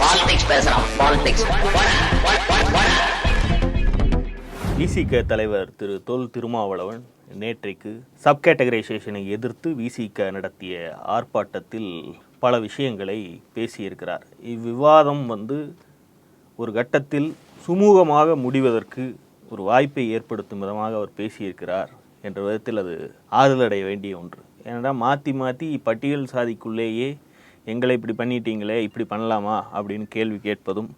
Politics பேசுறான் politics விசிக தலைவர் திரு தொல் திருமாவளவன் நேற்றைக்கு சப் கேட்டகரைசேஷனை எதிர்த்து விசிக நடத்திய ஆர்ப்பாட்டத்தில் பல விஷயங்களை பேசியிருக்கிறார். இவ்விவாதம் வந்து ஒரு கட்டத்தில் சுமூகமாக முடிவதற்கு ஒரு வாய்ப்பை ஏற்படுத்தும் விதமாக அவர் பேசியிருக்கிறார் என்ற விதத்தில் அது ஆறுதலடைய வேண்டிய ஒன்று. ஏன்னா மாற்றி மாற்றி பட்டியல் சாதிக்குள்ளேயே எங்களை இப்படி பண்ணிட்டீங்களே இப்படி பண்ணலாமா? அப்படின்னு கேள்வி கேட்பதும்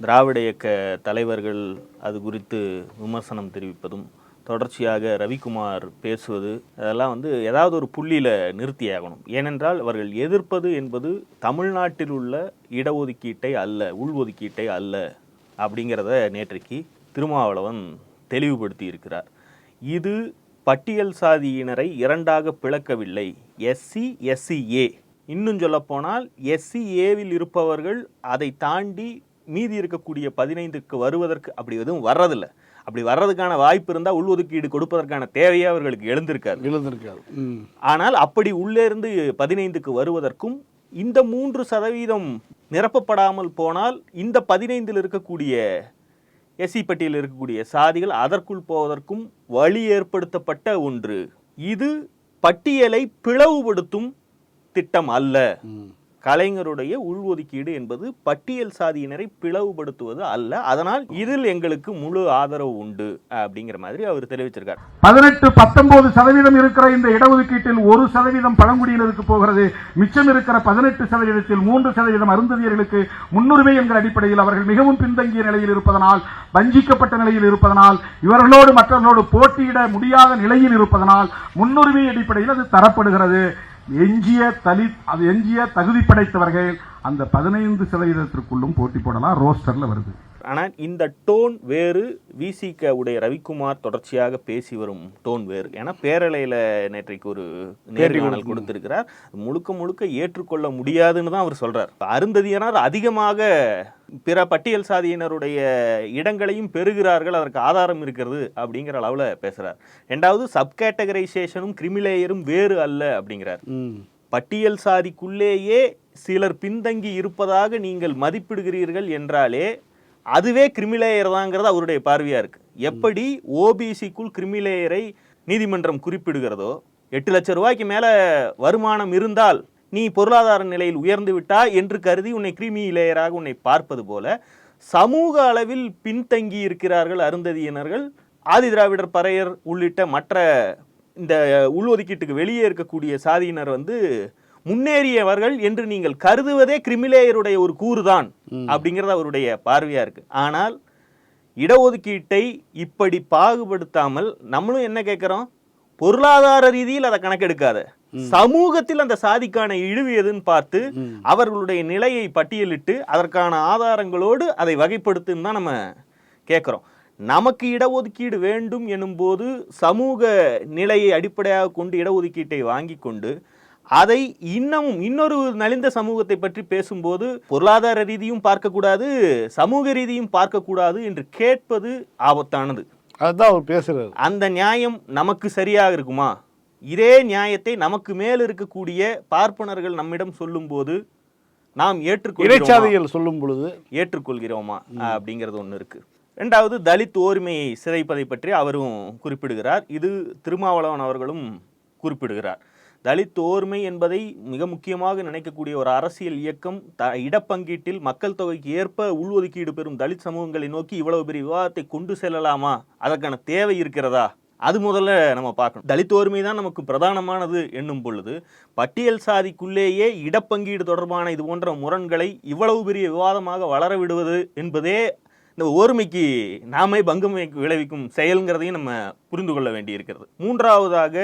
திராவிட இயக்க தலைவர்கள் அது குறித்து விமர்சனம் தெரிவிப்பதும் தொடர்ச்சியாக ரவிக்குமார் பேசுவது அதெல்லாம் வந்து ஏதாவது ஒரு புள்ளியில் நிறுத்தியாகணும் ஏனென்றால் அவர்கள் எதிர்ப்பது என்பது தமிழ்நாட்டில் உள்ள இடஒதுக்கீட்டை அல்ல உள்ஒதுக்கீட்டை அல்ல அப்படிங்கிறத நேற்றைக்கு திருமாவளவன் தெளிவுபடுத்தி இருக்கிறார். இது பட்டியல் சாதியினரை இரண்டாக பிளக்கவில்லை. எஸ்சி எஸ்சிஏ இன்னும் சொல்லப்போனால் எஸ்சி ஏவில் இருப்பவர்கள் அதை தாண்டி மீதி இருக்கக்கூடிய பதினைந்துக்கு வருவதற்கு அப்படி எதுவும் வர்றதில்ல. அப்படி வர்றதுக்கான வாய்ப்பு இருந்தால் உள்ஒதுக்கீடு கொடுப்பதற்கான தேவையே அவர்களுக்கு எழுந்திருக்காது. எழுந்திருக்காது. ஆனால் அப்படி உள்ளே இருந்து பதினைந்துக்கு வருவதற்கும் இந்த மூன்று சதவீதம் நிரப்பப்படாமல் போனால் இந்த பதினைந்தில் இருக்கக்கூடிய எஸ்சி பட்டியலில் இருக்கக்கூடிய சாதிகள் அதற்குள் போவதற்கும் வழி ஏற்படுத்தப்பட்ட ஒன்று. இது பட்டியலை பிளவுபடுத்தும் திட்டம் அல்ல. கலைஞருடைய உள்ஒதுக்கீடு என்பது பட்டியல் சாதியினரை பிளவுபடுத்துவது அல்ல. அதனால் இதில் எங்களுக்கு முழு ஆதரவு உண்டு அப்படிங்கிற மாதிரி அவர் தெரிவிச்சிருக்கார். பதினெட்டு பத்தொன்பது சதவீதம் இருக்கிற இந்த இடஒதுக்கீட்டில் ஒரு சதவீதம் பழங்குடியினருக்கு போகிறது. மிச்சம் இருக்கிற பதினெட்டு சதவீதத்தில் மூன்று சதவீதம் அருந்ததியர்களுக்கு முன்னுரிமை என்கிற அடிப்படையில் அவர்கள் மிகவும் பின்தங்கிய நிலையில் இருப்பதனால் வஞ்சிக்கப்பட்ட நிலையில் இருப்பதனால் இவர்களோடு மற்றவர்களோடு போட்டியிட முடியாத நிலையில் இருப்பதனால் முன்னுரிமை அடிப்படையில் அது தரப்படுகிறது. எஞ்சிய தலித் அது எஞ்சிய தகுதி படைத்தவர்கள் அந்த பதினைந்து சதவீதத்திற்குள்ளும் போட்டி போடலாம் ரோஸ்டர்ல வருது. ஆனால் இந்த டோன் வேறு விசிக உடைய ரவிக்குமார் தொடர்ச்சியாக பேசி வரும் டோன் வேறு. ஏன்னா பேரலையில் நேற்றைக்கு ஒரு நேர்காணல் கொடுத்திருக்கிறார். முழுக்க முழுக்க ஏற்றுக்கொள்ள முடியாதுன்னு தான் அவர் சொல்றார். அருந்ததியனர் அதிகமாக பிற பட்டியல் சாதியினருடைய இடங்களையும் பெறுகிறார்கள். அதற்கு ஆதாரம் இருக்கிறது அப்படிங்கிற அளவில் பேசுறார். ரெண்டாவது சப் கேட்டகரைசேஷனும் கிரிமிலேயரும் வேறு அல்ல அப்படிங்கிறார். பட்டியல் சாதிக்குள்ளேயே சிலர் பின்தங்கி இருப்பதாக நீங்கள் மதிப்பிடுகிறீர்கள் என்றாலே அதுவே கிரிமிலேயர் தாங்கிறது அவருடைய பார்வையாக இருக்கு. எப்படி ஓபிசிக்குள் கிரிமிலேயரை நீதிமன்றம் குறிப்பிடுகிறதோ எட்டு லட்சம் ரூபாய்க்கு மேலே வருமானம் இருந்தால் நீ பொருளாதார நிலையில் உயர்ந்து விட்டா என்று கருதி உன்னை கிரிமி இளையராக உன்னை பார்ப்பது போல சமூக அளவில் பின்தங்கி இருக்கிறார்கள் அருந்ததியினர்கள் ஆதி திராவிடர் பறையர் உள்ளிட்ட மற்ற இந்த உள்ஒதுக்கீட்டுக்கு வெளியே இருக்கக்கூடிய சாதியினர் வந்து முன்னேறியவர்கள் என்று நீங்கள் கருதுவதே கிரிமிலேயருடைய ஒரு கூறுதான். அப்படிங்கிறது அவருடைய பார்வையா இருக்கு. ஆனால் இடஒதுக்கீட்டை இப்படி பாகுபடுத்தாமல் நம்மளும் என்ன கேட்கிறோம்? பொருளாதார ரீதியில் அதை கணக்கெடுக்காத. சமூகத்தில் அந்த சாதிக்கான இழிவு எதுன்னு பார்த்து அவர்களுடைய நிலையை பட்டியலிட்டு அதற்கான ஆதாரங்களோடு அதை வகைப்படுத்துன்னு தான் நம்ம கேட்குறோம். நமக்கு இடஒதுக்கீடு வேண்டும் எனும்போது சமூக நிலையை அடிப்படையாக கொண்டு இடஒதுக்கீட்டை வாங்கி கொண்டு அதை இன்னமும் இன்னொரு நலிந்த சமூகத்தை பற்றி பேசும்போது பொருளாதார ரீதியும் பார்க்கக்கூடாது சமூக ரீதியும் பார்க்கக்கூடாது என்று கேட்பது ஆபத்தானது. அதுதான் அவர் பேசுறாரு. அந்த நியாயம் நமக்கு சரியாக இருக்குமா? இதே நியாயத்தை நமக்கு மேல் இருக்கக்கூடிய பார்ப்பனர்கள் நம்மிடம் சொல்லும்போது நாம் இடைச்சாதிகள் சொல்லும் பொழுது. ஏற்றுக்கொள்கிறோமா? அப்படிங்கிறது ஒன்று இருக்கு. ரெண்டாவது தலித் ஓரிமையை சிதைப்பதை பற்றி அவரும் குறிப்பிடுகிறார். இது திருமாவளவன் அவர்களும் குறிப்பிடுகிறார். தலித் ஓர்மை என்பதை மிக முக்கியமாக நினைக்கக்கூடிய ஒரு அரசியல் இயக்கம் த இடப்பங்கீட்டில் மக்கள் தொகைக்கு ஏற்ப உள்ஒதுக்கீடு பெறும் தலித் சமூகங்களை நோக்கி இவ்வளவு பெரிய விவாதத்தை கொண்டு செல்லலாமா? அதற்கான தேவை இருக்கிறதா? அது முதல்ல நம்ம பார்க்கணும். தலித் ஓர்மை தான் நமக்கு பிரதானமானது என்னும் பொழுது பட்டியல் சாதிக்குள்ளேயே இடப்பங்கீடு தொடர்பான இது போன்ற முரண்களை இவ்வளவு பெரிய விவாதமாக வளர விடுவது என்பதே இந்த ஓர்மைக்கு நாமே பங்கம் விளைவிக்கும் செயல்ங்கிறதையும் நம்ம புரிந்து கொள்ள வேண்டியிருக்கிறது. மூன்றாவதாக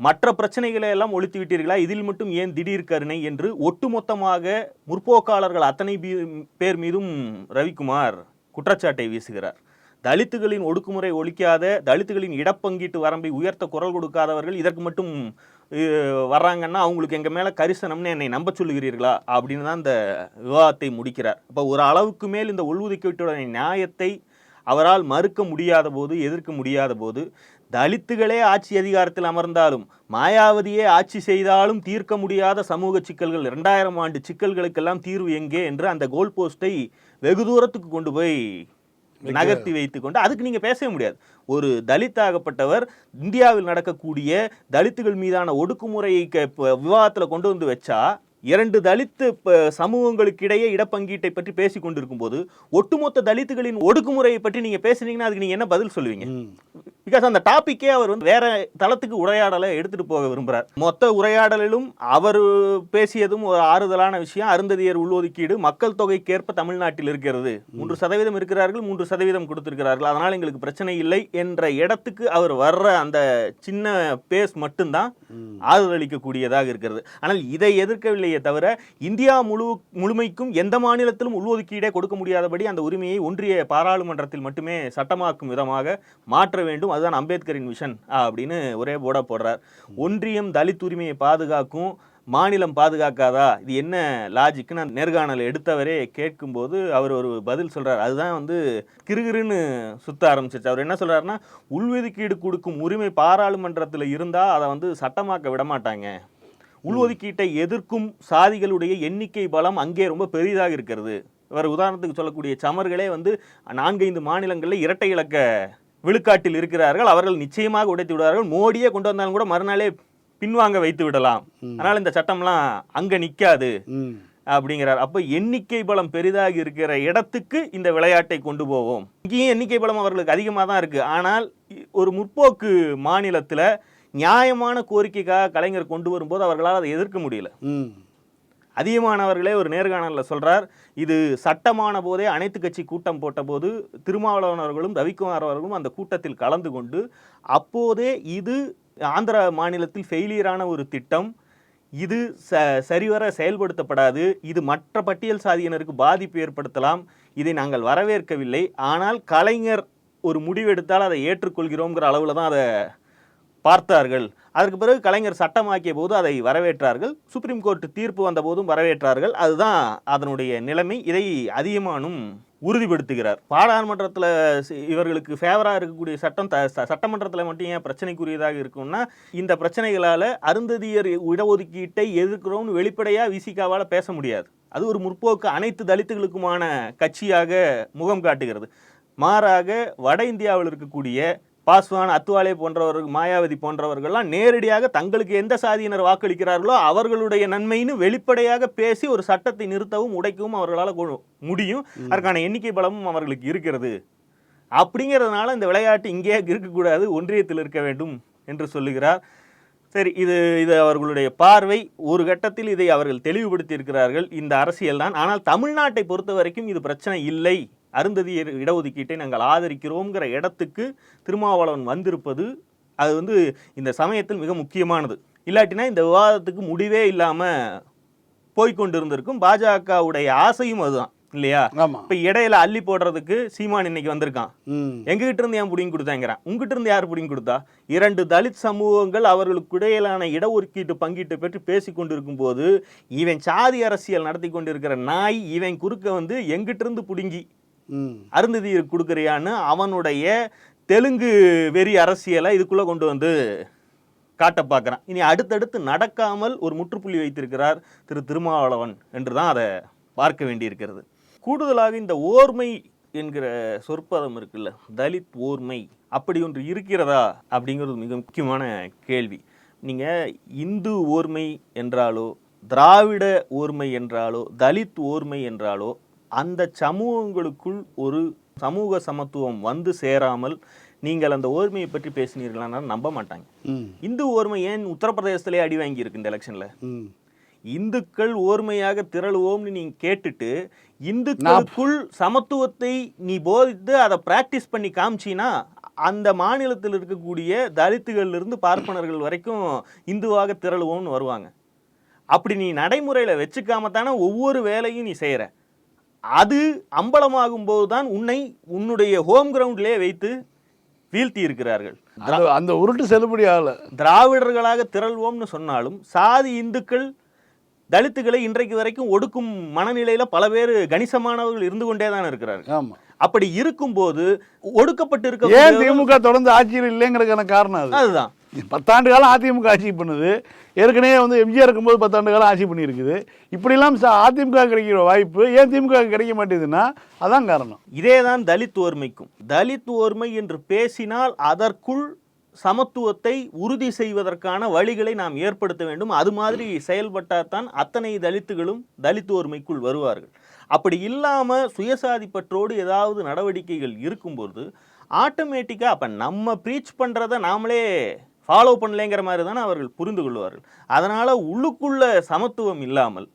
மற்ற பிரச்சனைகளை எல்லாம் ஒழித்து விட்டீர்களா? இதில் மட்டும் ஏன் திடீர் கருணை என்று ஒட்டுமொத்தமாக முற்போக்காளர்கள் அத்தனை பீ- பேர் மீதும் ரவிக்குமார் குற்றச்சாட்டை வீசுகிறார். தலித்துகளின் ஒடுக்குமுறை ஒழிக்காத தலித்துகளின் இடப்பங்கீட்டு வரம்பை உயர்த்த குரல் கொடுக்காதவர்கள் இதற்கு மட்டும் வர்றாங்கன்னா அவங்களுக்கு எங்கள் மேலே கரிசனம்னு என்னை நம்ப சொல்லுகிறீர்களா? அப்படின்னு தான் இந்த விவாதத்தை முடிக்கிறார். இப்போ ஒரு அளவுக்கு மேல் இந்த உள்ஒதுக்கீட்டுடைய நியாயத்தை அவரால் மறுக்க முடியாத போது எதிர்க்க முடியாத போது தலித்துகளே ஆட்சி அதிகாரத்தில் அமர்ந்தாலும் மாயாவதியே ஆட்சி செய்தாலும் தீர்க்க முடியாத சமூக சிக்கல்கள் இரண்டாயிரம் ஆண்டு சிக்கல்களுக்கெல்லாம் தீர்வு எங்கே என்று அந்த கோல் போஸ்டை வெகு தூரத்துக்கு கொண்டு போய் நகர்த்தி வைத்து கொண்டு அதுக்கு நீங்க பேசவே முடியாது ஒரு தலித் ஆகப்பட்டவர் இந்தியாவில் நடக்கக்கூடிய தலித்துகள் மீதான ஒடுக்குமுறையை விவாதத்துல கொண்டு வந்து வச்சா இரண்டு தலித்து ப- சமூகங்களுக்கிடையே இடப்பங்கீட்டை பற்றி பேசி கொண்டிருக்கும் போது ஒட்டுமொத்த தலித்துகளின் ஒடுக்குமுறையை பற்றி நீங்க பேசுனீங்கன்னா அதுக்கு நீங்க என்ன பதில் சொல்லுவீங்க. பிகாஸ் அந்த டாபிக்கே அவர் வந்து வேற தளத்துக்கு உரையாடலை எடுத்துட்டு போக விரும்புறார். மொத்த உரையாடலிலும் அவர் பேசியதும் ஒரு ஆறுதலான விஷயம். அருந்ததியர் உள்ஒதுக்கீடு மக்கள் தொகைக்கேற்ப தமிழ்நாட்டில் இருக்கிறது. மூன்று சதவீதம் இருக்கிறார்கள் மூன்று சதவீதம் கொடுத்திருக்கிறார்கள். அதனால் எங்களுக்கு பிரச்சனை இல்லை என்ற இடத்துக்கு அவர் வர்ற அந்த சின்ன பேஸ் மட்டும்தான் ஆதரவளிக்கக்கூடியதாக இருக்கிறது. ஆனால் இதை எதிர்க்கவில்லையே தவிர இந்தியா முழு முழுமைக்கும் எந்த மாநிலத்திலும் உள்ஒதுக்கீடே கொடுக்க முடியாதபடி அந்த உரிமையை ஒன்றிய பாராளுமன்றத்தில் மட்டுமே சட்டமாக்கும் விதமாக மாற்ற வேண்டும். அதுதான் அம்பேத்கரின் விஷன் அப்படின்னு ஒரே போர்டா போடுறார். ஒன்றியம் தலித் உரிமையை பாதுகாக்கும் மாநிலம் பாதுகாக்காதா? இது என்ன லாஜிக்கு நான் நேர்காணல் எடுத்தவரே கேட்கும்போது அவர் ஒரு பதில் சொல்கிறார் அதுதான் வந்து கிருகிருன்னு சுத்த ஆரம்பிச்சிருச்சு. அவர் என்ன சொல்கிறாருன்னா உள்ஒதுக்கீடு கொடுக்கும் உரிமை பாராளுமன்றத்தில் இருந்தால் அதை வந்து சட்டமாக்க விட மாட்டாங்க உள்ஒதுக்கீட்டை எதிர்க்கும் சாதிகளுடைய எண்ணிக்கை பலம் அங்கே ரொம்ப பெரிதாக இருக்கிறது. இவர் உதாரணத்துக்கு சொல்லக்கூடிய சமர்களே வந்து நான்கைந்து மாநிலங்களில் இரட்டை இலக்க விழுக்காட்டில் இருக்கிறார்கள். அவர்கள் நிச்சயமாக உடைத்து விடுவார்கள். மோடியே கொண்டு வந்தாலும் கூட மறுநாளே பின்வாங்க வைத்து விடலாம். அதனால் இந்த சட்டம்லாம் அங்க நிக்காது. அப்படிங்கிறார். அப்ப எண்ணிக்கை பலம் பெரிதாக இருக்கிற இடத்துக்கு இந்த விளையாட்டை கொண்டு போவோம். இங்கேயும் எண்ணிக்கை பலம் அவர்களுக்கு அதிகமாக தான் இருக்கு ஆனால் ஒரு முற்போக்கு மாநிலத்துல நியாயமான கோரிக்கைக்காக கலைஞர் கொண்டு வரும்போது அவர்களால் அதை எதிர்க்க முடியல. அதிகமானவர்களே ஒரு நேர்காணலில் சொல்றார். இது சட்டமான போதே அனைத்து கட்சி கூட்டம் போட்டபோது திருமாவளவனவர்களும் ரவிக்குமார் அவர்களும் அந்த கூட்டத்தில் கலந்து கொண்டு அப்போதே இது ஆந்திரா மாநிலத்தில் ஃபெயிலியரான ஒரு திட்டம். இது ச சரிவர செயல்படுத்தப்படாது. இது மற்ற பட்டியல் சாதியினருக்கு பாதிப்பு ஏற்படுத்தலாம். இதை நாங்கள் வரவேற்கவில்லை. ஆனால் கலைஞர் ஒரு முடிவெடுத்தால் அதை ஏற்றுக்கொள்கிறோங்கிற அளவில் தான் அதை பார்த்தார்கள். அதற்கு பிறகு கலைஞர் சட்டமாக்கிய போது அதை வரவேற்றார்கள். சுப்ரீம் கோர்ட் தீர்ப்பு வந்த போதும் வரவேற்றார்கள். அதுதான் அதனுடைய நிலைமை. இதை அதிகமானும் உறுதிப்படுத்துகிறார். பாராளுமன்றத்தில் இவர்களுக்கு ஃபேவராக இருக்கக்கூடிய சட்டம் த சட்டமன்றத்தில் மட்டும் ஏன் பிரச்சனைக்குரியதாக இருக்கும்னா இந்த பிரச்சனைகளால் அருந்ததியர் இடஒதுக்கீட்டை எதிர்க்கிறோம்னு வெளிப்படையாக விசிகாவால் பேச முடியாது. அது ஒரு முற்போக்கு அனைத்து தலித்துகளுக்குமான கட்சியாக முகம் காட்டுகிறது. மாறாக வட இந்தியாவில் இருக்கக்கூடிய பாஸ்வான் அத்வாலே போன்றவர்கள் மாயாவதி போன்றவர்கள்லாம் நேரடியாக தங்களுக்கு எந்த சாதியினர் வாக்களிக்கிறார்களோ அவர்களுடைய நன்மைன்னு வெளிப்படையாக பேசி ஒரு சட்டத்தை நிறுத்தவும் உடைக்கவும் அவர்களால் முடியும். அதற்கான எண்ணிக்கை பலமும் அவர்களுக்கு இருக்கிறது. அப்படிங்கிறதுனால இந்த விளையாட்டு இங்கே இருக்கக்கூடாது ஒன்றியத்தில் இருக்க வேண்டும் என்று சொல்லுகிறார். சரி இது இது அவர்களுடைய பார்வை. ஒரு கட்டத்தில் இதை அவர்கள் தெளிவுபடுத்தி இருக்கிறார்கள் இந்த அரசியல் தான் ஆனால் தமிழ்நாட்டை பொறுத்த வரைக்கும் இது பிரச்சனை இல்லை. அருந்ததியர் இடஒதுக்கீட்டை நாங்கள் ஆதரிக்கிறோங்கிற இடத்துக்கு திருமாவளவன் வந்திருப்பது அது வந்து இந்த சமயத்தில் மிக முக்கியமானது. இல்லாட்டினா இந்த விவாதத்துக்கு முடிவே இல்லாமல் போய்க்கொண்டிருந்திருக்கும் பாஜகவுடைய ஆசையும் அதுதான் இல்லையா? இப்ப இடையில அள்ளி போடுறதுக்கு சீமான் இன்னைக்கு வந்திருக்கான். எங்ககிட்ட இருந்து ஏன் பிடிங்கி கொடுத்தாங்கிறான்? உங்ககிட்ட இருந்து யார் பிடிங்கி கொடுத்தா? இரண்டு தலித் சமூகங்கள் அவர்களுக்கு இடையிலான இடஒதுக்கீட்டு பங்கீட்டை பற்றி பேசி கொண்டிருக்கும் போது இவன் சாதி அரசியல் நடத்தி கொண்டிருக்கிற நாய் இவன் குறுக்க வந்து எங்கிட்ட இருந்து பிடுங்கி அருந்ததி கொடுக்குறியான்னு அவனுடைய தெலுங்கு வெறி அரசியலை இதுக்குள்ளே கொண்டு வந்து காட்ட பார்க்குறான். இனி அடுத்தடுத்து நடக்காமல் ஒரு முற்றுப்புள்ளி வைத்திருக்கிறார் திரு திருமாவளவன் என்று தான் அதை பார்க்க வேண்டியிருக்கிறது. கூடுதலாக இந்த ஓர்மை என்கிற சொற்பதம் இருக்குல்ல தலித் ஓர்மை அப்படி ஒன்று இருக்கிறதா அப்படிங்கிறது மிக முக்கியமான கேள்வி. நீங்கள் இந்து ஓர்மை என்றாலோ திராவிட ஓர்மை என்றாலோ தலித் ஓர்மை என்றாலோ அந்த சமூகங்களுக்குள் ஒரு சமூக சமத்துவம் வந்து சேராமல் நீங்கள் அந்த ஓர்மையை பற்றி பேசினீர்களானா நம்ப மாட்டாங்க. இந்து ஓர்மை ஏன் உத்தரப்பிரதேசத்திலே அடி வாங்கி இருக்கு இந்த எலெக்ஷன்ல. இந்துக்கள் ஓர்மையாக திரளுவோம்னு நீங்க கேட்டுட்டு இந்துக்களுக்குள் சமத்துவத்தை நீ போதித்து அதை பிராக்டிஸ் பண்ணி காமிச்சினா அந்த மாநிலத்தில் இருக்கக்கூடிய தலித்துகள்ல இருந்து பார்ப்பனர்கள் வரைக்கும் இந்துவாக திரளுவோம்னு வருவாங்க அப்படி நீ நடைமுறையில வச்சுக்காம தானே ஒவ்வொரு வேலையும் நீ செய்யற அது அம்பலமாகும் போதுதான் உன்னை உன்னுடைய ஹோம் கிரவுண்ட்லேயே வைத்து வீழ்த்தி இருக்கிறார்கள் அந்த உருட்டு செல்லுபடி ஆகல. திராவிடர்களாக திரள்வோம்னு சொன்னாலும் சாதி இந்துக்கள் தலித்துகளை இன்றைக்கு வரைக்கும் ஒடுக்கும் மனநிலையில பல பேர் கணிசமானவர்கள் இருந்து கொண்டே தான் இருக்கிறார்கள். ஆமா. அப்படி இருக்கும்போது ஒடுக்கப்பட்டு ஏன் இருக்க திமுக தொடர்ந்து ஆட்சியில் இல்லைங்கிறதுக்கான காரணம் அது. அதுதான். பத்தாண்டு காலம் அதிமுக ஆட்சி பண்ணுது. ஏற்கனவே வந்து எம்ஜிஆர் இருக்கும்போது பத்தாண்டு காலம் ஆட்சி பண்ணியிருக்குது. இப்படிலாம் அதிமுக கிடைக்கிற வாய்ப்பு ஏன் திமுக கிடைக்க மாட்டேங்குதுன்னா அதான் காரணம். இதே தான் தலித் ஓர்மைக்கும் தலித் ஓர்மை என்று பேசினால் அதற்குள் சமத்துவத்தை உறுதி செய்வதற்கான வழிகளை நாம் ஏற்படுத்த வேண்டும். அது மாதிரி செயல்பட்டால்தான் அத்தனை தலித்துகளும் தலித் ஓர்மைக்குள் வருவார்கள். அப்படி இல்லாமல் சுயசாதி பற்றோடு ஏதாவது நடவடிக்கைகள் இருக்கும்போது ஆட்டோமேட்டிக்காக அப்போ நம்ம ப்ரீச் பண்ணுறத நாமளே ஃபாலோ பண்ணலைங்கிற மாதிரி தானே அவர்கள் புரிந்து கொள்வார்கள். அதனால உள்ளுக்குள்ள சமத்துவம் இல்லாமல்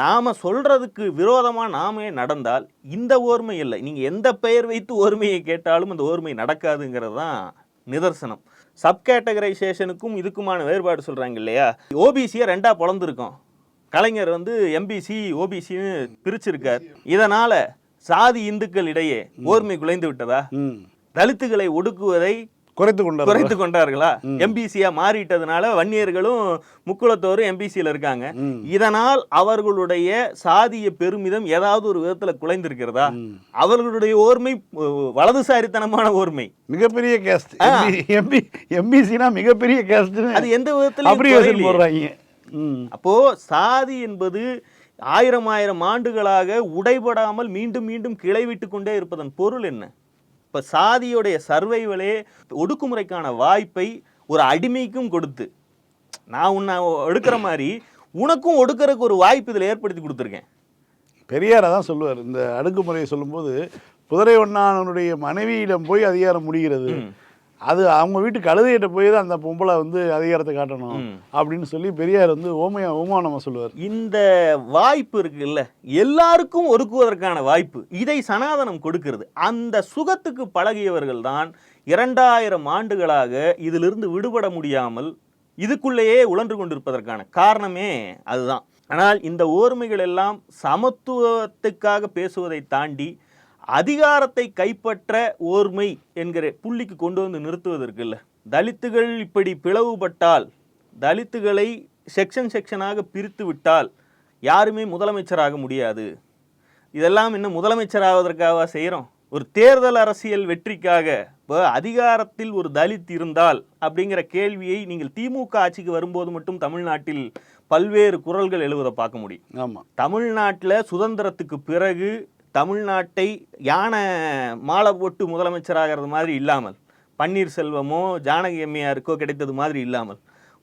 நாம சொல்றதுக்கு விரோதமா நாமே நடந்தால் இந்த ஓர்மை இல்லை. நீங்க எந்த பெயர் வைத்து ஓர்மையை கேட்டாலும் அந்த ஓர்மை நடக்காதுங்கிறது தான் நிதர்சனம். சப் கேட்டகரைசேஷனுக்கும் இதுக்குமான வேறுபாடு சொல்றாங்க இல்லையா? ஓபிசியை ரெண்டா பொழந்திருக்கோம். கலைஞர் வந்து எம்பிசி ஓபிசின்னு பிரிச்சிருக்கார். இதனால சாதி இந்துக்கள் இடையே ஓர்மை குலைந்து விட்டதா? தலித்துகளை ஒடுக்குவதை குறைத்து கொண்டார் குறைத்து கொண்டார்களா? எம்பிசியா மாறிட்டதுனால வன்னியர்களும் முக்குளத்தோரும் எம்பிசியில் இருக்காங்க. இதனால் அவர்களுடைய சாதிய பெருமிதம் ஏதாவது ஒரு விதத்துல குலைந்திருக்கிறதா? அவர்களுடைய ஓர்மை வலதுசாரித்தனமான ஓர்மை. மிகப்பெரிய கேஸ்ட் எம்பி எம்பிசினா மிகப்பெரிய கேஸ்ட் அது எந்த அப்ரிவேஷன் போடுறாங்க. அப்போ சாதி என்பது ஆயிரம் ஆயிரம் ஆண்டுகளாக உடைபடாமல் மீண்டும் மீண்டும் கிளைவிட்டு கொண்டே இருப்பதன் பொருள் என்ன? இப்ப சாதியுடைய சர்வைவலே ஒடுக்குமுறைக்கான வாய்ப்பை ஒரு அடிமைக்கும் கொடுத்து நான் உன்னை எடுக்கிற மாதிரி உனக்கும் ஒடுக்கறதுக்கு ஒரு வாய்ப்பு இதில் ஏற்படுத்தி கொடுத்துருக்கேன். பெரியார் அதான் சொல்லுவார். இந்த அடுக்குமுறையை சொல்லும்போது குதிரை ஒன்னானுடைய மனைவியிடம் போய் அதிகாரம் முடிகிறது. அது அவங்க வீட்டு கழுதையிட்ட போய் தான் அந்த பொம்பளை வந்து அதிகாரத்தை காட்டணும் அப்படின்னு சொல்லி பெரியார் வந்து ஓமையா ஓமானமா சொல்லுவார். இந்த வாய்ப்பு இருக்குல்ல எல்லாருக்கும் ஒடுக்குவதற்கான வாய்ப்பு இதை சனாதனம் கொடுக்கிறது. அந்த சுகத்துக்கு பழகியவர்கள் தான் இரண்டாயிரம் ஆண்டுகளாக இதிலிருந்து விடுபட முடியாமல் இதுக்குள்ளேயே உழன்று கொண்டிருப்பதற்கான காரணமே அதுதான். ஆனால் இந்த ஓர்மைகள் எல்லாம் சமத்துவத்துக்காக பேசுவதை தாண்டி அதிகாரத்தை கைப்பற்ற ஓர்மை என்கிற புள்ளிக்கு கொண்டு வந்து நிறுத்துவதற்கு இல்லை. தலித்துகள் இப்படி பிளவுபட்டால் தலித்துகளை செக்ஷன் செக்ஷனாக பிரித்து விட்டால் யாருமே முதலமைச்சராக முடியாது. இதெல்லாம் இன்னும் முதலமைச்சராவதற்காக செய்கிறோம் ஒரு தேர்தல் அரசியல் வெற்றிக்காக இப்போ அதிகாரத்தில் ஒரு தலித் இருந்தால் அப்படிங்கிற கேள்வியை நீங்கள் திமுக ஆட்சிக்கு வரும்போது மட்டும் தமிழ்நாட்டில் பல்வேறு குரல்கள் எழுவதை பார்க்க முடியும். ஆமா. தமிழ்நாட்டில் சுதந்திரத்துக்கு பிறகு தமிழ்நாட்டை யானை மாலை போட்டு முதலமைச்சராகிறது மாதிரி இல்லாமல் பன்னீர்செல்வமோ ஜானகி அம்மையாருக்கோ கிடைத்தது மாதிரி இல்லாமல்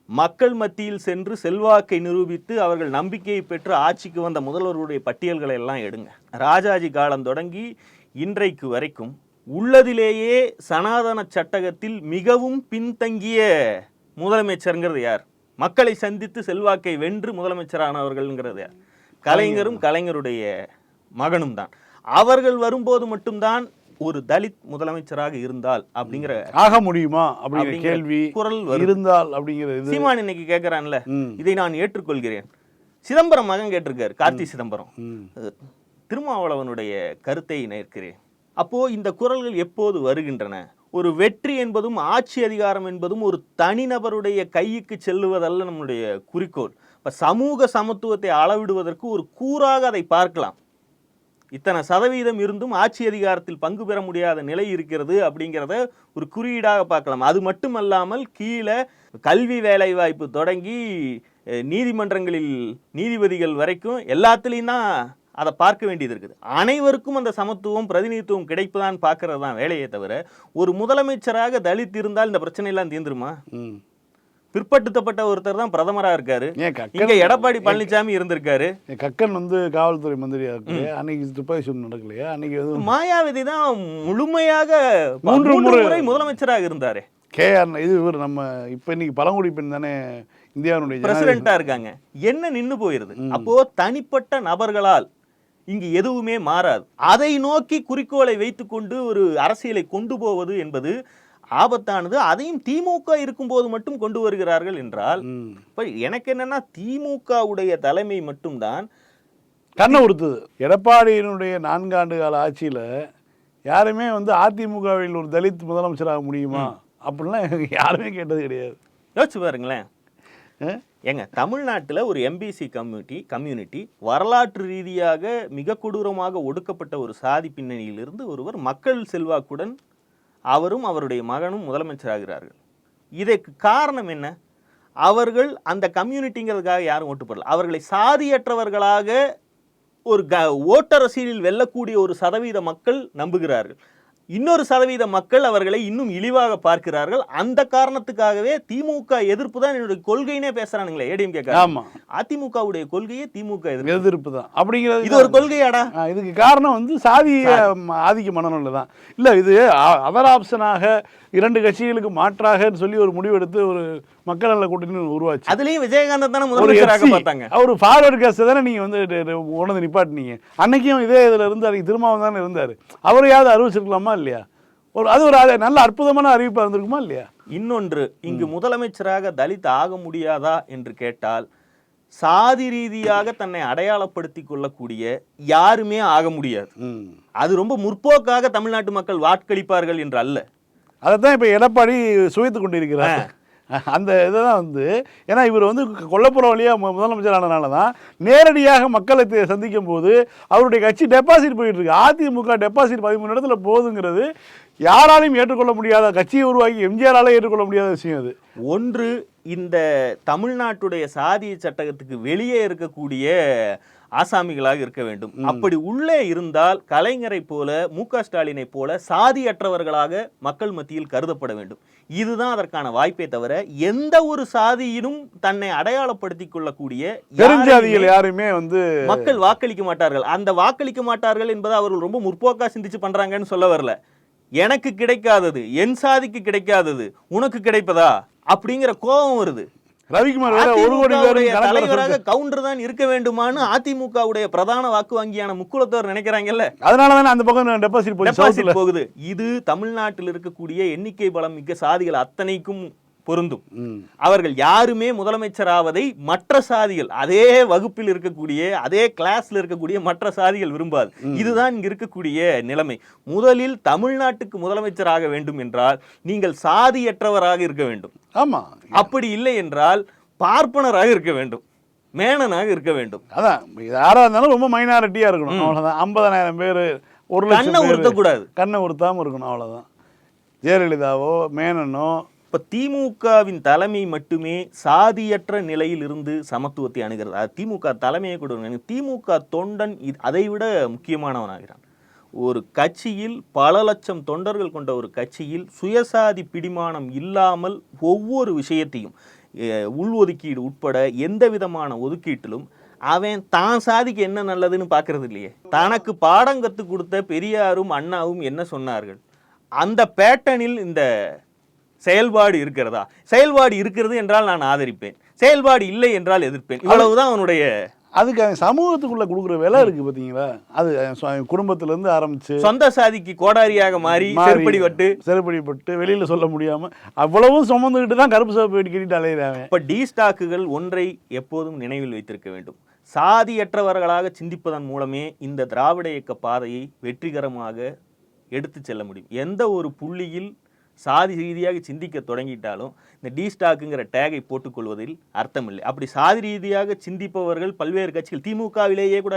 மக்கள் மத்தியில் சென்று செல்வாக்கை நிரூபித்து அவர்கள் நம்பிக்கையை பெற்று ஆட்சிக்கு வந்த முதல்வர்களுடைய பட்டியல்களை எல்லாம் எடுங்க. ராஜாஜி காலம் தொடங்கி இன்றைக்கு வரைக்கும் உள்ளதிலேயே சனாதன சட்டகத்தில் மிகவும் பின்தங்கிய முதலமைச்சருங்கிறது யார்? மக்களை சந்தித்து செல்வாக்கை வென்று முதலமைச்சரானவர்கள்ங்கிறது யார்? கலைஞரும். கலைஞருடைய மகனும் தான் அவர்கள் வரும்போது மட்டும்தான் ஒரு தலித் முதலமைச்சராக இருந்தால் அப்படிங்கிற ஆக முடியுமா? அப்படிங்கிற கேள்வி குரல். இருந்தால் அப்படிங்கிற இது. சீமான் இன்னைக்கு கேட்கறான்ல. இதை நான் ஏற்றுக்கொள்கிறேன். சிதம்பரம் மகன் கேட்டிருக்காரு கார்த்தி சிதம்பரம். திருமாவளவனுடைய கருத்தை நேர்க்கிறேன். அப்போ இந்த குரல்கள் எப்போது வருகின்றன? ஒரு வெற்றி என்பதும் ஆட்சி அதிகாரம் என்பதும் ஒரு தனிநபருடைய கைக்கு செல்லுவதல்ல நம்முடைய குறிக்கோள். இப்ப சமூக சமத்துவத்தை அளவிடுவதற்கு ஒரு கூறாக அதை பார்க்கலாம். இத்தனை சதவீதம் இருந்தும் ஆட்சி அதிகாரத்தில் பங்கு பெற முடியாத நிலை இருக்கிறது அப்படிங்கிறத ஒரு குறியீடாக பார்க்கலாம். அது மட்டுமல்லாமல் கீழே கல்வி வேலைவாய்ப்பு தொடங்கி நீதிமன்றங்களில் நீதிபதிகள் வரைக்கும் எல்லாத்துலேயும் தான் அதை பார்க்க வேண்டியது இருக்குது. அனைவருக்கும் அந்த சமத்துவம் பிரதிநிதித்துவம் கிடைப்புதான் பார்க்கறது தான் வேலையை தவிர ஒரு முதலமைச்சராக தலித் இருந்தால் இந்த பிரச்சனையெல்லாம் தீர்ந்துருமா? பிற்படுத்தப்பட்ட ஒருத்தர் தான் பிரதமரா இருக்காரு. இங்க எடப்பாடி பழனிசாமி இருந்திருக்காரு. கக்கன் வந்து காவல்துறை மந்திரியா இருக்கலையா? அன்னைக்கு துப்பாக்கி நடக்கலையா? அன்னைக்கு மாயாவதி தான் முழுமையாக மூன்று முறை- முதலமைச்சராக இருந்தாரு. கேஆர் இது இவர் நம்ம இப்போ இன்னைக்கு பழங்குடி பெண் தானே இந்தியாவுடைய. பிரசிடென்ட்டா இருக்காங்க. என்ன நின்னு போயிருது? அப்போ தனிப்பட்ட நபர்களால் இங்கு எதுவுமே மாறாது. அதை நோக்கி குறிக்கோளை வைத்துக்கொண்டு ஒரு அரசியலை கொண்டு போவது என்பது ஆபத்தானது அதையும் திமுக இருக்கும்போது மட்டும் கொண்டு வருகிறார்கள் என்றால். இப்ப எனக்கு என்னன்னா திமுகவுடைய தலைமை மட்டும்தான் கண்ணை உறுத்துது எடப்பாடியினுடைய நான்காண்டு கால ஆட்சியில யாருமே வந்து அதிமுகவில் ஒரு தலித் முதலமைச்சராக முடியுமா? அப்படிலாம் யாருமே கேட்டது கிடையாது. யோசிச்சு பாருங்களேன்? ஏங்க தமிழ்நாட்டில் ஒரு எம்பிசி கம்யூனிட்டி கம்யூனிட்டி வரலாற்று ரீதியாக மிக கொடூரமாக ஒடுக்கப்பட்ட ஒரு சாதி பின்னணியிலிருந்து ஒருவர் மக்கள் செல்வாக்குடன் அவரும் அவருடைய மகனும் முதலமைச்சராகிறார்கள். இதற்கு காரணம் என்ன? அவர்கள் அந்த கம்யூனிட்டிங்கிறதுக்காக யாரும் ஓட்டு போடல. அவர்களை சாதியற்றவர்களாக ஒரு க ஓட்டரசியலில் வெல்லக்கூடிய ஒரு சதவீத மக்கள் நம்புகிறார்கள். இன்னொரு சதவீத மக்கள் அவர்களை இன்னும் இழிவாக பார்க்கிறார்கள். அந்த காரணத்துக்காகவே திமுக எதிர்ப்பு தான் என்னுடைய கொள்கைனே பேசுறானுங்களே ஏடிஎம்கே ஆமா. அதிமுகவுடைய கொள்கையே திமுக எதிர்ப்பு. தான். அப்படிங்கிறது இது ஒரு கொள்கையாடா. இதுக்கு காரணம் வந்து சாதிய ஆதிக்க மனநிலை தான். இல்லை இது அ- அதர் ஆப்ஷனாக இரண்டு கட்சிகளுக்கு மாற்றாகன்னு சொல்லி ஒரு முடிவெடுத்து ஒரு மக்கள் நல கூட்டணி உருவாச்சு. அதுலயும் விஜயகாந்த் தானே முதலமைச்சராக பார்த்தாங்க அவர் ஃபார்வர்டு கேஸ் தானே நீங்க வந்து உணர்ந்து நிப்பாட்டினீங்க. அன்னைக்கும் இதே இதுல இருந்து அன்னைக்கு திருமாவளவன் தானே இருந்தாரு. அவரையாவது அறிவிச்சிருக்கலாமா இல்லையா? ஒரு அது ஒரு நல்ல அற்புதமான அறிவிப்பா இருந்திருக்குமா இல்லையா? இன்னொன்று இங்கு முதலமைச்சராக தலித் ஆக முடியாதா என்று கேட்டால் சாதி ரீதியாக தன்னை அடையாளப்படுத்திக் கொள்ளக்கூடிய யாருமே ஆக முடியாது. அது ரொம்ப முற்போக்காக தமிழ்நாட்டு மக்கள் வாக்களிப்பார்கள் என்று அல்ல அதைத்தான் இப்போ எடப்பாடி சுவைத்து கொண்டிருக்கிறார். அந்த இதை தான் வந்து ஏன்னா இவர் வந்து கொல்லப்புறம் வழியாக முதலமைச்சர் ஆனதுனால தான் நேரடியாக மக்களை சந்திக்கும் போது அவருடைய கட்சி டெபாசிட் போயிட்டு இருக்கு அதிமுக டெபாசிட் பதிமூணு இடத்துல போகுதுங்கிறது யாராலையும் ஏற்றுக்கொள்ள முடியாத கட்சியை உருவாக்கி எம்ஜிஆரால ஏற்றுக்கொள்ள முடியாத விஷயம் அது. ஒன்று இந்த தமிழ்நாட்டுடைய சாதிய சட்டகத்துக்கு வெளியே இருக்கக்கூடிய ஆசாமிகளாக இருக்க வேண்டும். அப்படி உள்ளே இருந்தால் கலைஞரை போல மு க ஸ்டாலினை போல சாதியற்றவர்களாக மக்கள் மத்தியில் கருதப்பட வேண்டும். இதுதான் அதற்கான வாய்ப்பே தவிர எந்த ஒரு சாதியிலும் தன்னை அடையாளப்படுத்திக் கொள்ளக்கூடிய பெருஞ்சாதிகள் யாருமே வந்து மக்கள் வாக்களிக்க மாட்டார்கள். அந்த வாக்களிக்க மாட்டார்கள் என்பது அவர்கள் ரொம்ப முற்போக்கா சிந்திச்சு பண்றாங்கன்னு சொல்ல வரல. எனக்கு கிடைக்காதது என் சாதிக்கு கிடைக்காதது உனக்கு கிடைப்பதா? அப்படிங்கிற கோபம் வருது. ரவிக்குமார் வேற ஒரு கோடி பேர் தலைவராக கவுண்டர் தான் இருக்க வேண்டுமான்னு அதிமுகவுடைய பிரதான வாக்கு வங்கியான முக்குலத்தவர் நினைக்கிறாங்கல்ல. அதனால தானே அந்த பக்கம் டெபாசிட் போகுது. இது தமிழ்நாட்டில் இருக்கக்கூடிய எண்ணிக்கை பலம் மிக்க சாதிகள் அத்தனைக்கும் பொருந்தும். அவர்கள் யாருமே முதலமைச்சராவதை மற்ற சாதிகள் அதே வகுப்பில் இருக்கக்கூடிய அதே கிளாஸ்ல இருக்கக்கூடிய மற்ற சாதிகள் விரும்பாது. இதுதான் இங்க இருக்கக்கூடிய நிலைமை. முதலில் தமிழ்நாட்டுக்கு முதலமைச்சராக வேண்டும் என்றால் நீங்கள் சாதியற்றவராக இருக்க வேண்டும். ஆமா. அப்படி இல்லை என்றால் பார்ப்பனராக இருக்க வேண்டும். மேனனாக இருக்க வேண்டும். அதான். யாரா இருந்தாலும் ரொம்ப மைனாரிட்டியா இருக்கணும். அவ்வளவுதான். ஐம்பதனாயிரம் பேர் ஒரு கண்ணை லட்சம் உறுத்தக்கூடாது. கண்ணை உறுத்தாம இருக்கணும். அவ்வளவுதான். ஜெயலலிதாவோ மேனனோ இப்போ திமுகவின் தலைமை மட்டுமே சாதியற்ற நிலையில் இருந்து சமத்துவத்தை அணுகிறது. அது திமுக தலைமையை கூட திமுக தொண்டன் இது- அதை விட முக்கியமானவனாகிறான் ஒரு கட்சியில் பல லட்சம் தொண்டர்கள் கொண்ட ஒரு கட்சியில் சுயசாதி பிடிமானம் இல்லாமல் ஒவ்வொரு விஷயத்தையும் உள்ஒதுக்கீடு உட்பட எந்த விதமான ஒதுக்கீட்டிலும் அவன் தான் சாதிக்கு என்ன நல்லதுன்னு பார்க்கறது இல்லையே. தனக்கு பாடம் கற்றுக் கொடுத்த பெரியாரும் அண்ணாவும் என்ன சொன்னார்கள்? அந்த பேட்டர்னில் இந்த செயல்பாடு இருக்கிறதா? செயல்பாடு இருக்கிறது என்றால் நான் ஆதரிப்பேன். செயல்பாடு இல்லை என்றால் எதிர்ப்பேன். இவ்வளவுதான் அவனுடைய அதுக்கு அவன் சமூகத்துக்குள்ள கொடுக்குற விலை இருக்கு பாத்தீங்களா? அது குடும்பத்துல இருந்து ஆரம்பிச்சு சொந்த சாதிக்கு கோடாரியாக மாறி செருப்படி வட்டு செருப்படிப்பட்டு வெளியில சொல்ல முடியாம அவ்வளவும் சுமந்துக்கிட்டு தான் கருப்பு சிவப்பு கட்டிட்டு அலையிறாங்க இப்ப டி ஸ்டாக்குகள் ஒன்றை எப்போதும் நினைவில் வைத்திருக்க வேண்டும். சாதியற்றவர்களாக சிந்திப்பதன் மூலமே இந்த திராவிட இயக்க பாதையை வெற்றிகரமாக எடுத்து செல்ல முடியும். எந்த ஒரு புள்ளியில் சாதி ரீதியாக சிந்திக்க தொடங்கிட்டாலும் இந்த டி ஸ்டாக்குங்கிற டேகை போட்டுக்கொள்வதில் அர்த்தமில்லை. அப்படி சாதி ரீதியாக சிந்திப்பவர்கள் பல்வேறு கட்சிகள் திமுகவிலேயே கூட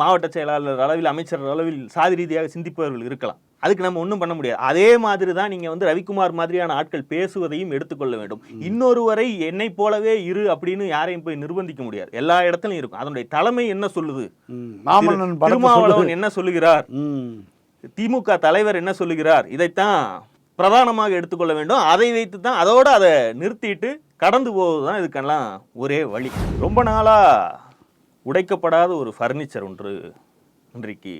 மாவட்ட செயலாளர் அளவில் அமைச்சர் அளவில் சாதி ரீதியாக சிந்திப்பவர்கள் இருக்கலாம். அதுக்கு நம்ம ஒன்றும் பண்ண முடியாது. அதே மாதிரி தான் நீங்கள் வந்து ரவிக்குமார் மாதிரியான ஆட்கள் பேசுவதையும் எடுத்துக்கொள்ள வேண்டும். இன்னொருவரை என்னை போலவே இரு அப்படின்னு யாரையும் போய் நிர்பந்திக்க முடியாது. எல்லா இடத்துலையும் இருக்கும். அதனுடைய தலைமை என்ன சொல்லுது? திருமாவளவன். என்ன சொல்லுகிறார்? திமுக தலைவர் என்ன சொல்லுகிறார்? இதைத்தான் பிரதானமாக எடுத்துக்கொள்ள வேண்டும். அதை வைத்து தான் அதோட அதை நிறுத்திட்டு கடந்து போவது தான் இதுக்கெல்லாம் ஒரே வழி. ரொம்ப நாளா உடைக்கப்படாத ஒரு ஃபர்னிச்சர் ஒன்று இன்றைக்கு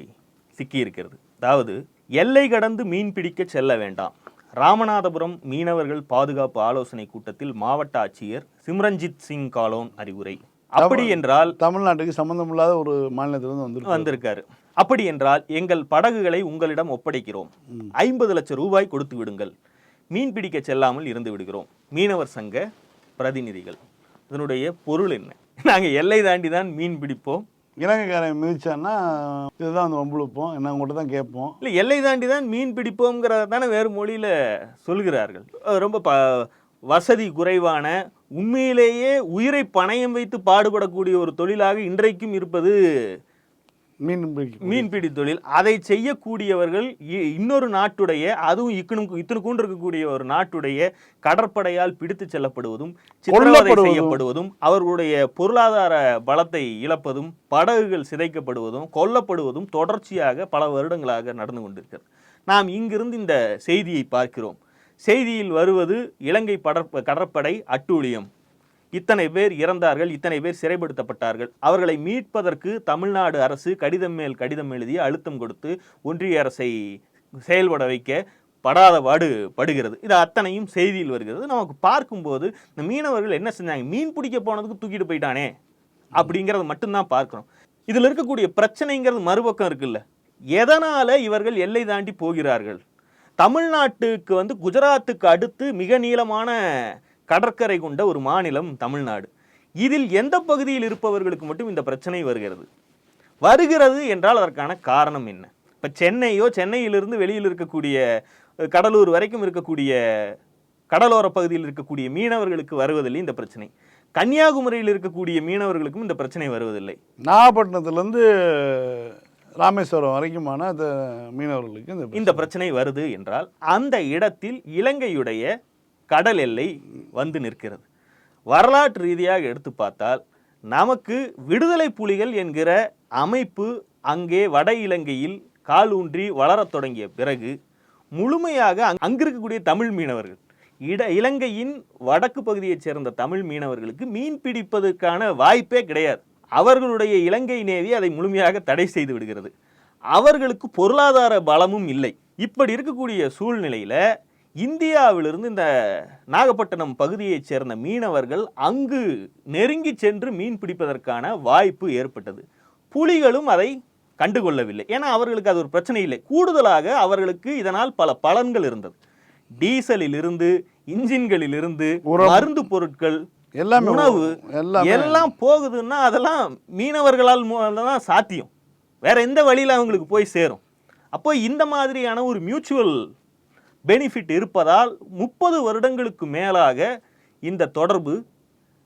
சிக்கி இருக்கிறது அதாவது எல்லை கடந்து மீன் பிடிக்க செல்ல வேண்டாம். ராமநாதபுரம் மீனவர்கள் பாதுகாப்பு ஆலோசனை கூட்டத்தில் மாவட்ட ஆட்சியர் சிம்ரன்ஜித் சிங் காலோன் அறிவுரை. அப்படி என்றால் தமிழ்நாட்டுக்கு சம்பந்தம் இல்லாத ஒரு மாநிலத்திலிருந்து வந்து வந்திருக்காரு. அப்படி என்றால் எங்கள் படகுகளை உங்களிடம் ஒப்படைக்கிறோம். ஐம்பது லட்சம் ரூபாய் கொடுத்து விடுங்கள். மீன் பிடிக்க செல்லாமல் இருந்து விடுகிறோம். மீனவர் சங்க பிரதிநிதிகள் இதனுடைய பொருள் என்ன? நாங்க எல்லை தாண்டி தான் மீன் பிடிப்போம். இலங்கைக்காரன் மிதிச்சான்னா இதுதான் வந்து வம்புழுப்போம். என்ன உங்கள்கிட்ட தான் கேட்போம். இல்லை எல்லை தாண்டி தான் மீன் பிடிப்போங்கிறத தானே வேறு மொழியில சொல்கிறார்கள். ரொம்ப ப வசதி குறைவான உண்மையிலேயே உயிரை பணயம் வைத்து பாடுபடக்கூடிய ஒரு தொழிலாக இன்றைக்கும் இருப்பது மீன் மீன்பிடி தொழில். அதை செய்யக்கூடியவர்கள் இன்னொரு நாட்டுடைய அதுவும் இக்கணும் இத்தனுக்கும் இருக்கக்கூடிய ஒரு நாட்டுடைய கடற்படையால் பிடித்து செல்லப்படுவதும் சித்திரவதை. செய்யப்படுவதும் அவர்களுடைய பொருளாதார பலத்தை இழப்பதும் படகுகள் சிதைக்கப்படுவதும் கொல்லப்படுவதும் தொடர்ச்சியாக பல வருடங்களாக நடந்து கொண்டிருக்கிறது. நாம் இங்கிருந்து இந்த செய்தியை பார்க்கிறோம். செய்தியில் வருவது இலங்கை படற்ப கடற்படை அட்டூழியம். இத்தனை பேர் இறந்தார்கள் இத்தனை பேர் சிறைப்படுத்தப்பட்டார்கள். அவர்களை மீட்பதற்கு தமிழ்நாடு அரசு கடிதம் மேல் கடிதம் எழுதி அழுத்தம் கொடுத்து ஒன்றிய அரசை செயல்பட வைக்க படாத பாடு படுகிறது. இது அத்தனையும் செய்தியில் வருகிறது. நமக்கு பார்க்கும்போது இந்த மீனவர்கள் என்ன செஞ்சாங்க? மீன் பிடிக்க போனதுக்கு தூக்கிட்டு போயிட்டானே அப்படிங்கிறத மட்டும்தான் பார்க்குறோம். இதில் இருக்கக்கூடிய பிரச்சனைங்கிறது மறுபக்கம் இருக்குல்ல. எதனால் இவர்கள் எல்லை தாண்டி போகிறார்கள்? தமிழ்நாட்டுக்கு வந்து குஜராத்துக்கு அடுத்து மிக நீளமான கடற்கரை கொண்ட ஒரு மாநிலம் தமிழ்நாடு. இதில் எந்த பகுதியில் இருப்பவர்களுக்கு மட்டும் இந்த பிரச்சனை வருகிறது? வருகிறது என்றால் அதற்கான காரணம் என்ன? இப்போ சென்னையோ சென்னையிலிருந்து வெளியில் இருக்கக்கூடிய கடலூர் வரைக்கும் இருக்கக்கூடிய கடலோர பகுதியில் இருக்கக்கூடிய மீனவர்களுக்கு வருவதில்லை இந்த பிரச்சனை. கன்னியாகுமரியில் இருக்கக்கூடிய மீனவர்களுக்கும் இந்த பிரச்சனை வருவதில்லை. நாகப்பட்டினத்துலேருந்து ராமேஸ்வரம் வரைக்குமான மீனவர்களுக்கு இந்த பிரச்சனை வருது என்றால் அந்த இடத்தில் இலங்கையுடைய கடல் எல்லை வந்து நிற்கிறது. வரலாற்று ரீதியாக எடுத்து பார்த்தால் நமக்கு விடுதலை புலிகள் என்கிற அமைப்பு அங்கே வட இலங்கையில் காலூன்றி வளரத் தொடங்கிய பிறகு முழுமையாக அங்- அங்கு இருக்கக்கூடிய தமிழ் மீனவர்கள் இட இலங்கையின் வடக்கு பகுதியைச் சேர்ந்த தமிழ் மீனவர்களுக்கு மீன் பிடிப்பதற்கான வாய்ப்பே கிடையாது. அவர்களுடைய இலங்கை நேவி அதை முழுமையாக தடை செய்து விடுகிறது. அவர்களுக்கு பொருளாதார பலமும் இல்லை. இப்படி இருக்கக்கூடிய சூழ்நிலையில் இந்தியாவிலிருந்து இந்த நாகப்பட்டினம் பகுதியைச் சேர்ந்த மீனவர்கள் அங்கு நெருங்கி சென்று மீன் பிடிப்பதற்கான வாய்ப்பு ஏற்பட்டது. புலிகளும் அதை கண்டுகொள்ளவில்லை. ஏன்னா அவர்களுக்கு அது ஒரு பிரச்சனை இல்லை. கூடுதலாக அவர்களுக்கு இதனால் பல பலன்கள் இருந்தது. டீசலில் இருந்து இன்ஜின்களில் இருந்து உரம். மருந்து பொருட்கள் எல்லாமே உணவு எல்லாமே. போகுதுன்னா அதெல்லாம் மீனவர்களால் தான் சாத்தியம். வேற எந்த வழியில அவங்களுக்கு போய் சேரும்? அப்போ இந்த மாதிரியான ஒரு மியூச்சுவல் பெனிஃபிட் இருப்பதால் முப்பது வருடங்களுக்கு மேலாக இந்த தொடர்பு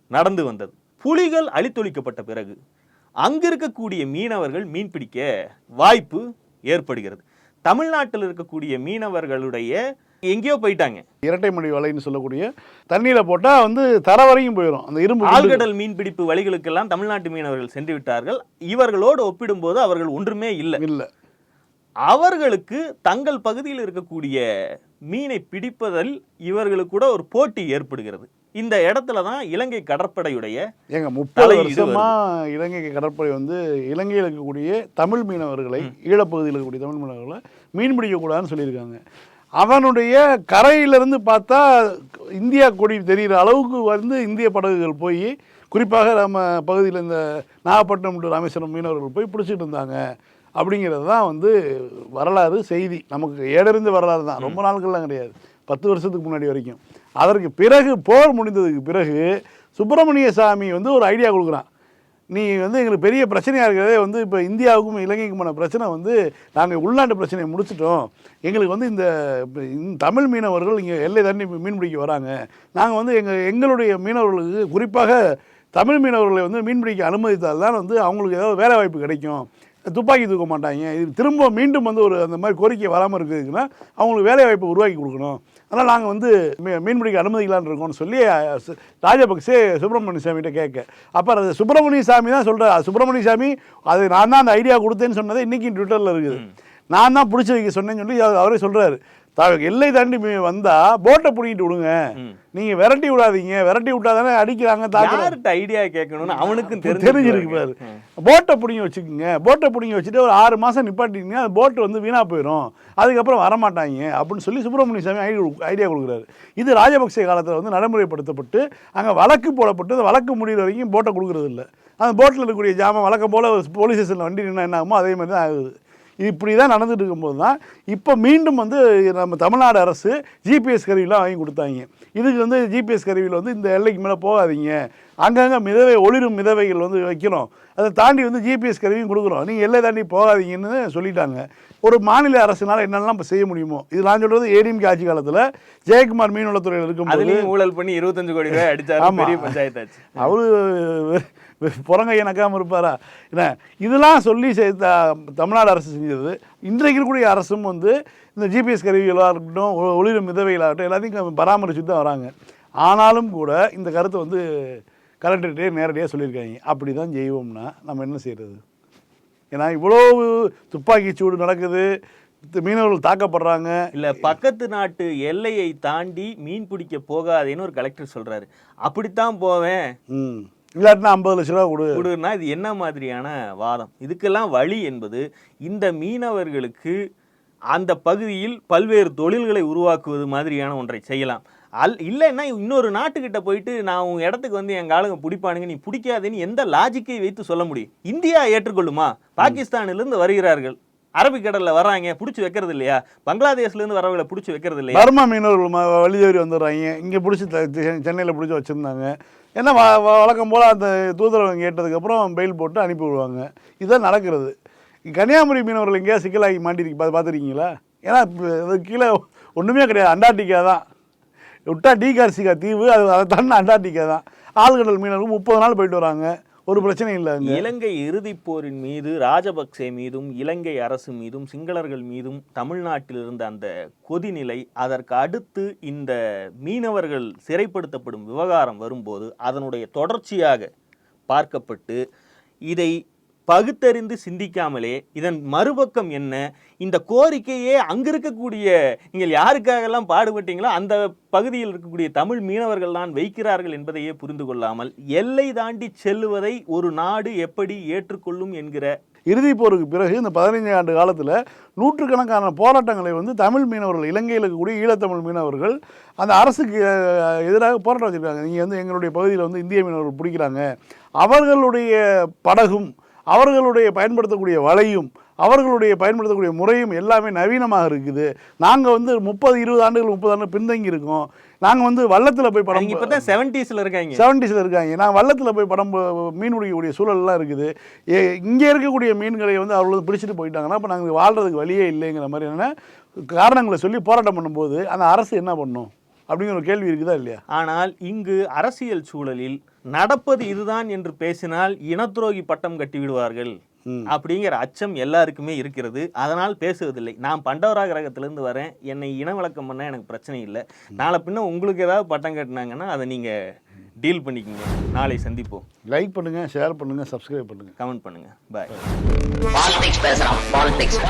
நடந்து வந்தது. புலிகள் அழித்தொழிக்கப்பட்ட பிறகு அங்கு இருக்கக்கூடிய மீனவர்கள் மீன் பிடிக்க வாய்ப்பு ஏற்படுகிறது. தமிழ்நாட்டில் இருக்கக்கூடிய மீனவர்களுடைய எங்கேயோ போயிட்டாங்க. இரட்டை மணி வலைன்னு சொல்லக்கூடிய தண்ணியில் போட்டால் வந்து தர வரைக்கும் போயிடும் அந்த இரும்பு ஆழ்கடல் மீன்பிடிப்பு வழிகளுக்கெல்லாம் தமிழ்நாட்டு மீனவர்கள் சென்று விட்டார்கள். இவர்களோடு ஒப்பிடும்போது அவர்கள் ஒன்றுமே இல்லை. இல்லை. அவர்களுக்கு தங்கள் பகுதியில் இருக்கக்கூடிய மீனை பிடிப்பதில் இவர்களுக்கு கூட ஒரு போட்டி ஏற்படுகிறது. இந்த இடத்துல தான் இலங்கை கடற்படையுடைய ஏங்க முப்பது வருஷமா இலங்கை கடற்படை வந்து இலங்கையில் இருக்கக்கூடிய தமிழ் மீனவர்களை ஈழப்பகுதியில் இருக்கக்கூடிய தமிழ் மீனவர்களை மீன் பிடிக்கக்கூடாதுன்னு சொல்லியிருக்காங்க. அவனுடைய கரையிலிருந்து பார்த்தா இந்தியா கொடி தெரிகிற அளவுக்கு வந்து இந்திய படகுகள் போய் குறிப்பாக நம்ம பகுதியில் இந்த நாகப்பட்டினம் ராமேஸ்வரம் மீனவர்கள் போய் பிடிச்சிட்டு இருந்தாங்க. அப்படிங்கிறது தான் வந்து வரலாறு செய்தி. நமக்கு ஏடறிந்த வரலாறு தான். ரொம்ப நாட்கள்லாம் கிடையாது. பத்து வருஷத்துக்கு முன்னாடி வரைக்கும். அதற்கு பிறகு போர் முடிந்ததுக்கு பிறகு சுப்பிரமணிய சாமி வந்து ஒரு ஐடியா கொடுக்குறான். நீ வந்து எங்களுக்கு பெரிய பிரச்சனையாக இருக்கிறதே வந்து இப்போ இந்தியாவுக்கும் இலங்கைக்குமான பிரச்சனை வந்து நாங்கள் உள்நாட்டு பிரச்சனையை முடிச்சிட்டோம். எங்களுக்கு வந்து இந்த தமிழ் மீனவர்கள் இங்கே எல்லை தாண்டி மீன் பிடிக்க வராங்க. நாங்கள் வந்து எங்கள் எங்களுடைய மீனவர்களுக்கு குறிப்பாக தமிழ் மீனவர்களை வந்து மீன் பிடிக்க அனுமதித்தால் தான் வந்து அவங்களுக்கு ஏதாவது வேலை வாய்ப்பு கிடைக்கும். துப்பாக்கி தூக்க மாட்டாங்க. இது திரும்ப மீண்டும் வந்து ஒரு அந்த மாதிரி கோரிக்கை வராமல் இருக்குதுன்னா அவங்களுக்கு வேலை வாய்ப்பை உருவாக்கி கொடுக்கணும். அதனால் நாங்கள் வந்து மீ- மீன் பிடிக்க அனுமதிக்கலான்னு இருக்கோம்னு சொல்லி ராஜபக்சே சுப்பிரமணிய சாமிகிட்ட கேட்க. அப்போ அது சுப்பிரமணிய சாமி தான் சொல்கிறார் சுப்பிரமணிய சாமி அது நான் தான் அந்த ஐடியா கொடுத்தேன்னு சொன்னதை இன்றைக்கி ட்விட்டரில் இருக்குது. நான் தான் பிடிச்சி வைக்க சொன்னேன்னு சொல்லி அவர் அவரே சொல்கிறாரு எல்லை தாண்டி வந்தா போட்டை பிடிக்கிட்டு விடுங்க. நீங்க விரட்டி விடாதீங்க. விரட்டி விட்டாதானே அடிக்கிறாங்க யார்கிட்ட ஐடியா கேட்கணும்னு அவனுக்கும் தெரிஞ்சிருக்கு பாரு. போட்டை பிடிங்கி வச்சுக்கோங்க. போட்டை பிடிங்கி வச்சுட்டு ஒரு ஆறு மாதம் நிப்பாட்டிங்கன்னா அந்த போட்டு வந்து வீணாக போயிடும் அதுக்கப்புறம் வரமாட்டாங்க அப்படின்னு சொல்லி சுப்பிரமணிய சாமி ஐடியா ஐடியா கொடுக்குறாரு. இது ராஜபக்சே காலத்தில் வந்து நடைமுறைப்படுத்தப்பட்டு அங்கே வழக்கு போடப்பட்டு அந்த வழக்கு முடிகிற வரைக்கும் போட்டை கொடுக்குறது இல்லை அந்த போட்டில் இருக்கக்கூடிய ஜாமான் வழக்கம் போல் போலீஸ் ஸ்டேஷனில் வண்டி நின்னா என்ன ஆகுமோ அதே மாதிரி தான் ஆகுது. இப்படி தான் நடந்துட்டு இருக்கும்போது தான் இப்போ மீண்டும் வந்து நம்ம தமிழ்நாடு அரசு ஜிபிஎஸ் கருவிலாம் வாங்கி கொடுத்தாங்க. இதுக்கு வந்து ஜிபிஎஸ் கருவியில் வந்து இந்த எல்லைக்கு மேலே போகாதீங்க. அங்கங்கே மிதவை ஒளிரும் மிதவைகள் வந்து வைக்கிறோம் அதை தாண்டி வந்து ஜிபிஎஸ் கருவியும் கொடுக்குறோம். நீங்கள் எல்லை தாண்டி போகாதீங்கன்னு சொல்லிட்டாங்க. ஒரு மாநில அரசுனால என்னெல்லாம் இப்போ செய்ய முடியுமோ? இது நான் சொல்கிறது ஏடிஎம்கே ஆட்சி காலத்தில் ஜெயக்குமார் மீன்வளத்துறையில் இருக்கும்போது அதுலயும் ஊழல் பண்ணி இருபத்தஞ்சு கோடி ரூபாய். பெரிய பஞ்சாயத்தாச்சு. அவரு புறங்கைய நக்காம இருப்பாரா? என்ன இதெல்லாம் சொல்லி தமிழ்நாடு அரசு செஞ்சது. இன்றைக்கு இருக்கக்கூடிய அரசும் வந்து இந்த ஜிபிஎஸ் கருவிகளாக இருக்கட்டும் ஒளிரும் மிதவைகளாகட்டும் எல்லாத்தையும் பராமரிச்சுட்டு தான் வராங்க. ஆனாலும் கூட இந்த கருத்தை வந்து கலெக்டர்கிட்டே நேரடியாக சொல்லியிருக்காங்க. அப்படி தான் செய்வோம்னா நம்ம என்ன செய்கிறது ஏன்னா இவ்வளோ துப்பாக்கி சூடு நடக்குது மீனவர்கள் தாக்கப்படுறாங்க. இல்ல பக்கத்து நாட்டு எல்லையை தாண்டி மீன் பிடிக்க போகாதேன்னு ஒரு கலெக்டர் சொல்றாரு. அப்படித்தான் போவேன். ம். இல்லாட்டினா ஐம்பது லட்ச ரூபா கொடு. கொடுன்னா இது என்ன மாதிரியான வாதம்? இதுக்கெல்லாம் வழி என்பது இந்த மீனவர்களுக்கு அந்த பகுதியில் பல்வேறு தொழில்களை உருவாக்குவது மாதிரியான ஒன்றை செய்யலாம். அல் இல்லைன்னா இன்னொரு நாட்டுக்கிட்ட போயிட்டு நான் உன் இடத்துக்கு வந்து எங்க ஆளுங்க பிடிப்பானுங்க நீ பிடிக்காதேன்னு எந்த லாஜிக்கை வைத்து சொல்ல முடியும்? இந்தியா ஏற்றுக்கொள்ளுமா? பாகிஸ்தானிலிருந்து வருகிறார்கள். அரபிக்கடல்ல வர்றாங்க பிடிச்சி வைக்கிறது இல்லையா பங்களாதேஷ்ல இருந்து வரவங்களை பிடிச்சி வைக்கிறது இல்லையா பர்மா மீனவர்கள் தவறி வந்துடுறாங்க. இங்கே பிடிச்சி சென்னையில் பிடிச்சி வச்சுருந்தாங்க. ஏன்னா வ- வ- வழக்கம் போல் அந்த தூதரவங்க கேட்டதுக்கப்புறம் பெயில் போட்டு அனுப்பி விடுவாங்க. இதுதான் நடக்கிறது. கன்னியாகுமரி மீனவர்கள் எங்கேயா சிக்கலாகி மாட்டிருக்கு பா பார்த்துருக்கீங்களா? ஏன்னா அது கீழே ஒன்றுமே கிடையாது. அண்டார்டிகா தான். விட்டா டீகார்சிகா தீவு அது அதை தாண்டி அண்டார்டிகா தான். ஆழ்கடல் மீனவர்கள் முப்பது நாள் போயிட்டு வராங்க. ஒரு பிரச்சனையும் இல்லை இலங்கை இறுதிப் போரின் மீது ராஜபக்சே மீதும் இலங்கை அரசு மீதும் சிங்களர்கள் மீதும் தமிழ்நாட்டில் இருந்த அந்த கொதிநிலை அதற்கு அடுத்து இந்த மீனவர்கள் சிறைப்படுத்தப்படும் விவகாரம் வரும்போது அதனுடைய தொடர்ச்சியாக பார்க்கப்பட்டு இதை பகுத்தறிந்து சிந்திக்காமலே இதன் மறுபக்கம் என்ன? இந்த கோரிக்கையே அங்கே இருக்கக்கூடிய நீங்கள் யாருக்காகலாம் பாடுபட்டீங்களோ அந்த பகுதியில் இருக்கக்கூடிய தமிழ் மீனவர்கள் தான் வைக்கிறார்கள் என்பதையே புரிந்து கொள்ளாமல் எல்லை தாண்டி செல்லுவதை ஒரு நாடு எப்படி ஏற்றுக்கொள்ளும் என்கிற இறுதிப் போருக்கு பிறகு இந்த பதினைஞ்சு ஆண்டு காலத்தில் நூற்றுக்கணக்கான போராட்டங்களை வந்து தமிழ் மீனவர்கள் இலங்கையில் இருக்கக்கூடிய ஈழத்தமிழ் மீனவர்கள் அந்த அரசுக்கு எதிராக போராட்டம் வச்சுருக்காங்க. நீங்கள் வந்து எங்களுடைய பகுதியில் வந்து இந்திய மீனவர்கள் பிடிக்கிறாங்க. அவர்களுடைய படகும் அவர்களுடைய பயன்படுத்தக்கூடிய வலையும் அவர்களுடைய பயன்படுத்தக்கூடிய முறையும் எல்லாமே நவீனமாக இருக்குது. நாங்கள் வந்து முப்பது இருபது ஆண்டுகள் முப்பது ஆண்டு பின்தங்கி இருக்கோம். நாங்கள் வந்து வள்ளத்தில் போய் படம் அவங்க இப்பதான் செவன்டிஸ்ல இருக்காங்க. செவன்டிஸில் இருக்காங்க. நான் வள்ளத்தில் போய் படம் மீன் பிடிக்கக்கூடிய சூழல்லாம் இருக்குது. ஏ இங்கே இருக்கக்கூடிய மீன்களை வந்து வந்து பிடிச்சிட்டு போயிட்டாங்கன்னா அப்போ நாங்கள் வாழ்கிறதுக்கு வழியே இல்லைங்கிற மாதிரியான காரணங்களை சொல்லி போராட்டம் பண்ணும்போது அந்த அரசு என்ன பண்ணும்? அப்படிங்கிற ஒரு கேள்வி இருக்குதா இல்லையா? ஆனால் இங்கு அரசியல் சூழலில் நடப்பது இதுதான் என்று பேசினால் இனத்துரோகி பட்டம் கட்டி விடுவார்கள். அப்படிங்கிற அச்சம் எல்லாருக்குமே இருக்கிறது. அதனால் பேசுவதில்லை. நான் பண்டவரா கிரகத்திலிருந்து வரேன். என்னை இன விளக்கம் பண்ண எனக்கு பிரச்சனை இல்லை. நாளை பின்ன உங்களுக்கு ஏதாவது பட்டம் கட்டினாங்கன்னா அதை நீங்க டீல் பண்ணிக்கங்க. நாளை சந்திப்போம். லைக் பண்ணுங்கள் ஷேர் பண்ணுங்கள் சப்ஸ்கிரைப் பண்ணுங்கள் கமெண்ட் பண்ணுங்க. பாய் பாலிடிக்ஸ் பேசுறான் பாலிடிக்ஸ்